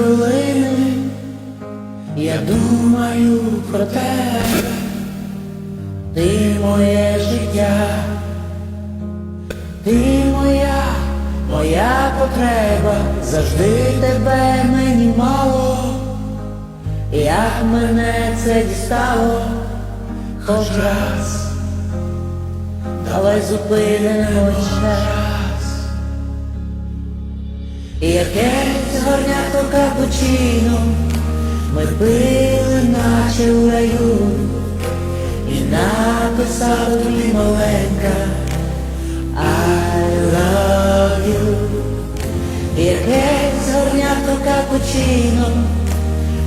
хвилини. Я думаю про тебе, ти моє життя, ти моя, моя потреба, завжди тебе мені мало, як мене це дістало, хоч раз, давай зупинимо час. Якесь горнято капучино ми пили, наче у раю, і написав тобі маленька I love you. Якесь горнято капучино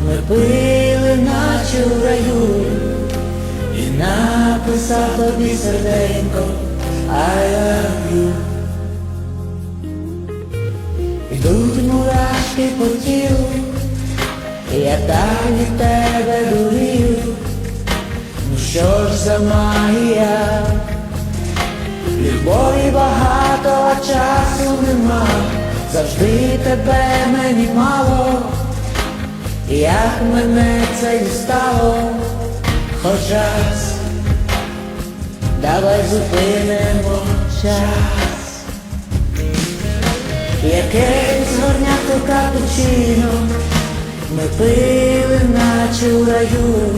ми пили, наче у раю, і написав тобі серденько I love you. Йдуть мурашки по тілу, я так від тебе дурію. Ну що ж за магія? Любові багато, а часу нема, завжди тебе мені мало, як мене це дістало, хоч раз, давай зупинимо час. Якесь горнято ми пили, наче у раю,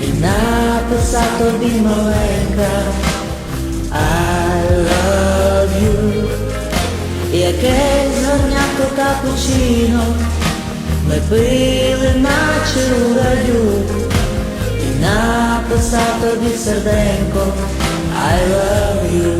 і написав тобі маленька. I love you. Якесь горнято капучино. Ми пили, наче у раю, і написав тобі серденько. I love you.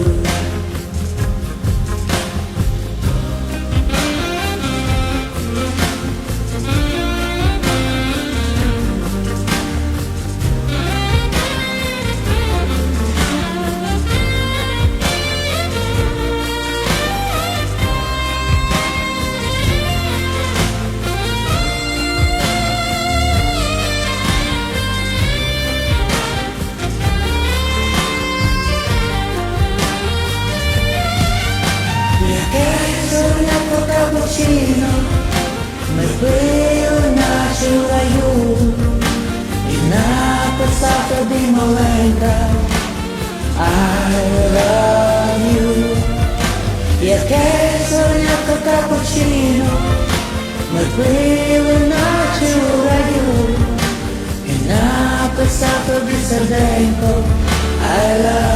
Капучино ми пили наче в раю, і написав тобі маленька I love you. Якесь зорняко капучино ми пили наче у раю, і написав тобі серденько I.